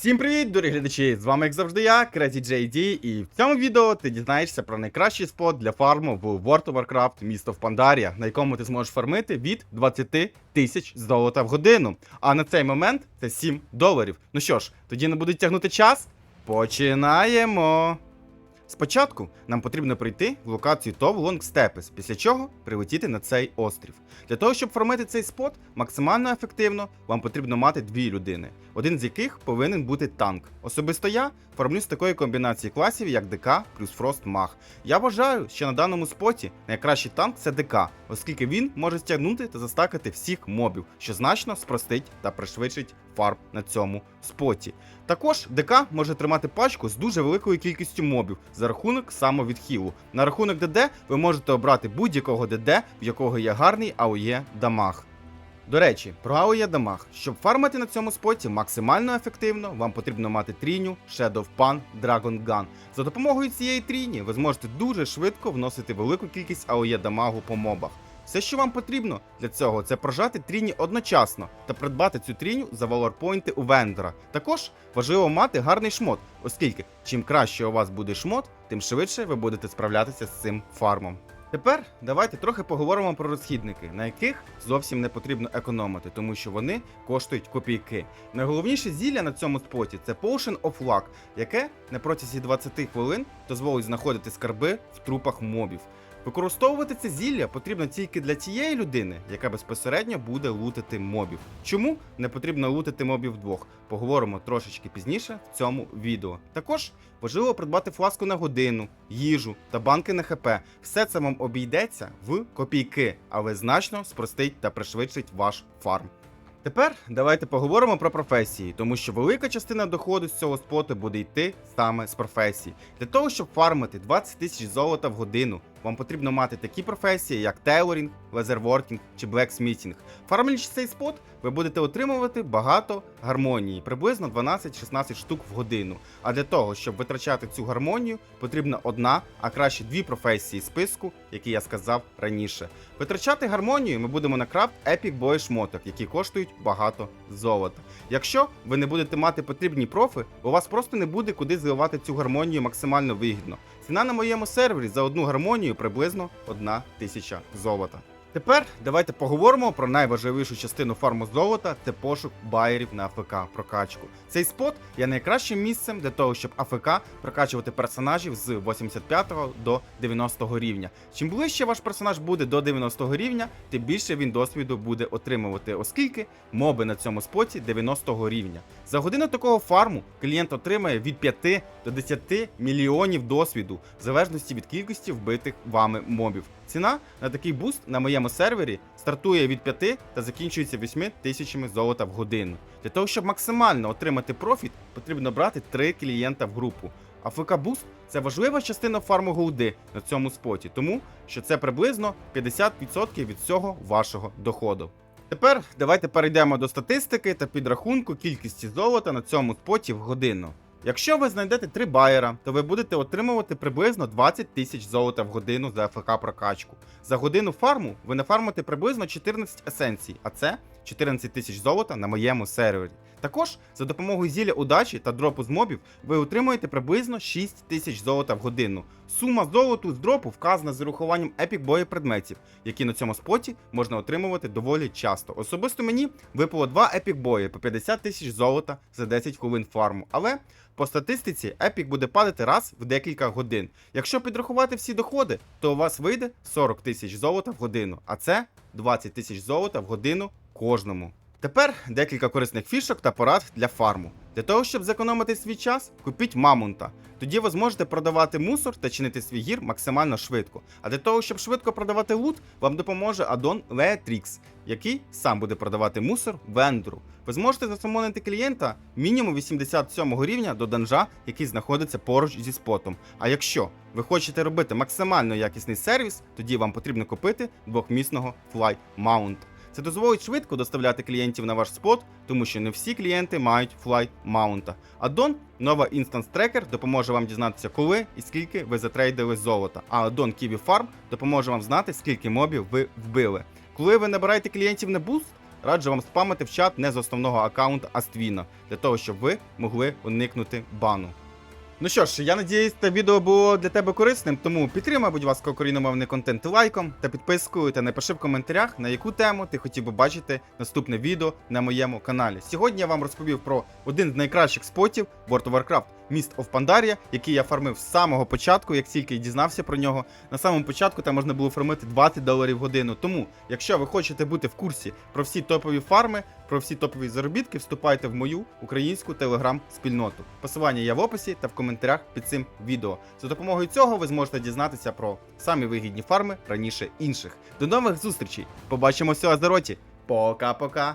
Всім привіт, дорогі глядачі! З вами, як завжди, я, Crazy JD, і в цьому відео ти дізнаєшся про найкращий спот для фарму в World of Warcraft місто в Пандарія, на якому ти зможеш фармити від 20 тисяч золота в годину. А на цей момент це 7 доларів. Ну що ж, тоді не будуть тягнути час? Починаємо! Спочатку нам потрібно прийти в локацію ТОВ Лонгстепес, після чого прилетіти на цей острів. Для того, щоб формити цей спот максимально ефективно, вам потрібно мати дві людини, один з яких повинен бути танк. Особисто я формлю з такої комбінації класів, як ДК плюс Фрост Маг. Я вважаю, що на даному споті найкращий танк це ДК, оскільки він може стягнути та застакати всіх мобів, що значно спростить та пришвидшить фарм на цьому споті. Також ДК може тримати пачку з дуже великою кількістю мобів за рахунок самовідхилу. На рахунок ДД ви можете обрати будь-якого ДД, в якого є гарний АОЄ дамаг. До речі, про АОЄ дамаг. Щоб фармити на цьому споті максимально ефективно, вам потрібно мати тріню, Shadow Pan, Dragon Gun. За допомогою цієї тріні ви зможете дуже швидко вносити велику кількість АОЄ дамагу по мобах. Все, що вам потрібно для цього, це прожати тріні одночасно та придбати цю тріню за валорпойнти у вендора. Також важливо мати гарний шмот, оскільки чим краще у вас буде шмот, тим швидше ви будете справлятися з цим фармом. Тепер давайте трохи поговоримо про розхідники, на яких зовсім не потрібно економити, тому що вони коштують копійки. Найголовніше зілля на цьому споті це Potion of Luck, яке на протязі 20 хвилин дозволить знаходити скарби в трупах мобів. Використовувати це зілля потрібно тільки для тієї людини, яка безпосередньо буде лутити мобів. Чому не потрібно лутити мобів вдвох? Поговоримо трошечки пізніше в цьому відео. Також важливо придбати фласку на годину, їжу та банки на ХП. Все це вам обійдеться в копійки, але значно спростить та пришвидшить ваш фарм. Тепер давайте поговоримо про професії, тому що велика частина доходу з цього споту буде йти саме з професій. Для того, щоб фармити 20 тисяч золота в годину, вам потрібно мати такі професії, як тейлорінг, лезерворкінг чи блексмітінг. Фармлячи цей спот, ви будете отримувати багато гармонії, приблизно 12-16 штук в годину. А для того, щоб витрачати цю гармонію, потрібна одна, а краще дві професії списку, які я сказав раніше. Витрачати гармонію ми будемо на крафт епік бої шмоток, які коштують багато золота. Якщо ви не будете мати потрібні профи, у вас просто не буде куди зливати цю гармонію максимально вигідно. Ціна на моєму сервері за одну гармонію приблизно 1 тисяча золота. Тепер давайте поговоримо про найважливішу частину фарму золота це пошук байерів на АФК прокачку. Цей спот є найкращим місцем для того, щоб АФК прокачувати персонажів з 85 до 90 рівня. Чим ближче ваш персонаж буде до 90 рівня, тим більше він досвіду буде отримувати, оскільки моби на цьому споті 90 рівня. За годину такого фарму клієнт отримає від 5 до 10 мільйонів досвіду, в залежності від кількості вбитих вами мобів. Ціна на такий буст на моєму сервері стартує від 5 та закінчується 8 тисячами золота в годину. Для того, щоб максимально отримати профіт, потрібно брати 3 клієнта в групу. АФК Буст це важлива частина фарму голди на цьому споті, тому що це приблизно 50% від всього вашого доходу. Тепер давайте перейдемо до статистики та підрахунку кількості золота на цьому споті в годину. Якщо ви знайдете три байера, то ви будете отримувати приблизно 20 тисяч золота в годину за АФК прокачку. За годину фарму ви нафармите приблизно 14 есенцій, а це 14 тисяч золота на моєму сервері. Також за допомогою зілля удачі та дропу з мобів ви отримуєте приблизно 6 тисяч золота в годину. Сума золоту з дропу вказана з урахуванням епік боєпредметів, які на цьому споті можна отримувати доволі часто. Особисто мені випало 2 епік бої по 50 тисяч золота за 10 хвилин фарму. Але по статистиці епік буде падати раз в декілька годин. Якщо підрахувати всі доходи, то у вас вийде 40 тисяч золота в годину, а це 20 тисяч золота в годину кожному. Тепер декілька корисних фішок та порад для фарму. Для того, щоб зекономити свій час, купіть мамонта. Тоді ви зможете продавати мусор та чинити свій гір максимально швидко. А для того, щоб швидко продавати лут, вам допоможе аддон Leatrix, який сам буде продавати мусор вендору. Ви зможете засамонити клієнта мінімум 87 рівня до данжа, який знаходиться поруч зі спотом. А якщо ви хочете робити максимально якісний сервіс, тоді вам потрібно купити двохмісного Fly Mount. Це дозволить швидко доставляти клієнтів на ваш спот, тому що не всі клієнти мають флайт маунта. Аддон, нова інстанс трекер, допоможе вам дізнатися, коли і скільки ви затрейдили золота. А аддон Kiwi Farm допоможе вам знати, скільки мобів ви вбили. Коли ви набираєте клієнтів на буст, раджу вам спамити в чат не з основного аккаунту, а з Твіна, для того, щоб ви могли уникнути бану. Ну що ж, я надіюсь, це відео було для тебе корисним, тому підтримай, будь ласка, україномовний контент лайком та підпискою, та напиши в коментарях, на яку тему ти хотів би бачити наступне відео на моєму каналі. Сьогодні я вам розповів про один з найкращих спотів World of Warcraft міст Pandaria, який я фармив з самого початку, як тільки дізнався про нього. На самому початку там можна було фармити 20 доларів годину. Тому, якщо ви хочете бути в курсі про всі топові фарми, про всі топові заробітки, вступайте в мою українську телеграм-спільноту. Посилання є в описі та в коментарях під цим відео. За допомогою цього ви зможете дізнатися про самі вигідні фарми раніше інших. До нових зустрічей! Побачимося у Азероті! Пока-пока!